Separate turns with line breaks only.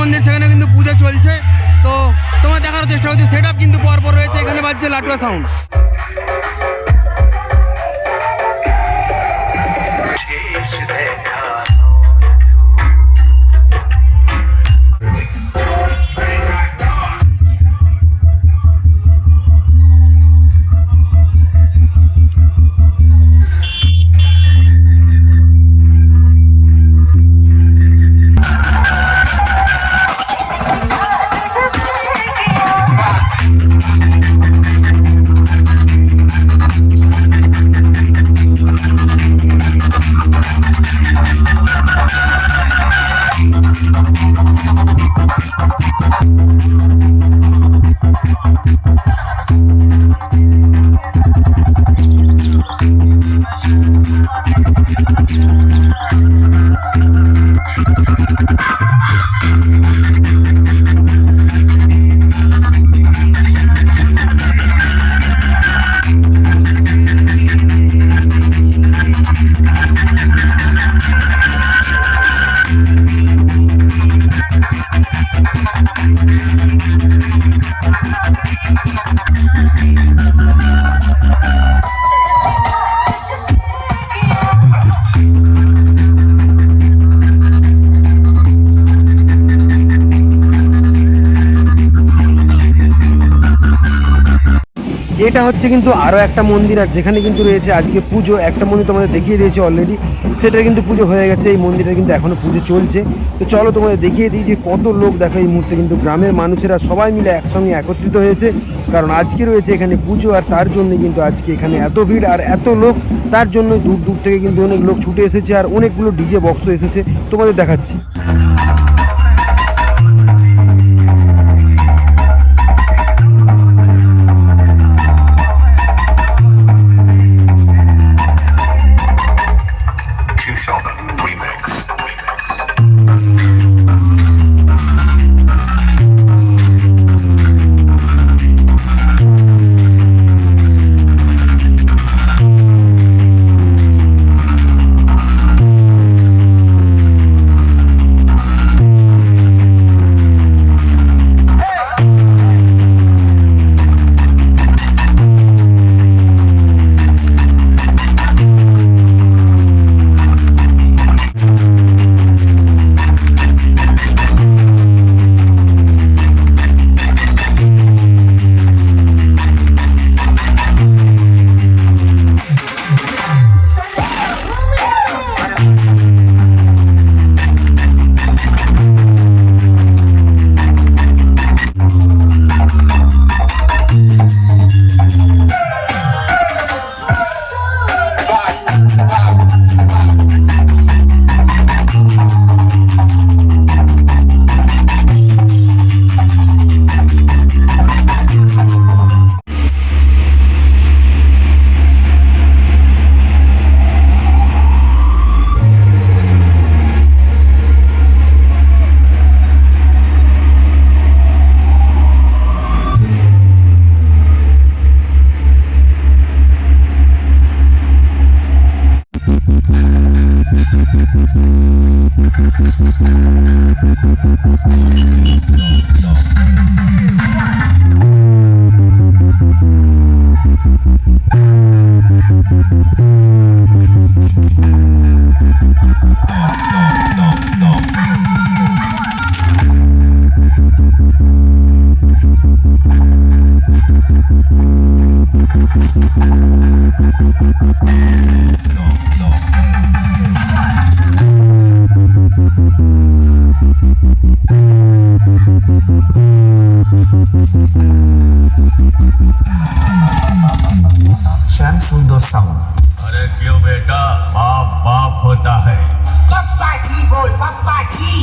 মন্দির সেখানে কিন্তু পুজো চলছে। তো তোমার দেখার চেষ্টা হচ্ছে সেট কিন্তু পরপর রয়েছে, এখানে বাজছে লাটুয়া সাউন্ড এটা হচ্ছে কিন্তু আরও একটা মন্দির, আর যেখানে কিন্তু রয়েছে আজকে পুজো, একটা মন্দির তোমাদের দেখিয়ে দিয়েছি অলরেডি সেটা কিন্তু পুজো হয়ে গেছে, এই মন্দিরে কিন্তু এখনও পুজো চলছে। তো চলো তোমাদের দেখিয়ে দিই যে কত লোক দেখো এই মুহূর্তে কিন্তু গ্রামের মানুষেরা সবাই মিলে একসঙ্গে একত্রিত হয়েছে। কারণ আজকে রয়েছে এখানে পুজো, আর তার জন্য কিন্তু আজকে এখানে এত ভিড়, আর এত লোক, তার জন্য দূর দূর থেকে কিন্তু অনেক লোক ছুটে এসেছে, আর অনেকগুলো ডিজে বক্স এসেছে। তোমাদের দেখাচ্ছি।
no,
no. सुंदर साउंड।
अरे क्यों बेटा? बाप बाप होता है।
पप्पा जी बोल पप्पा जी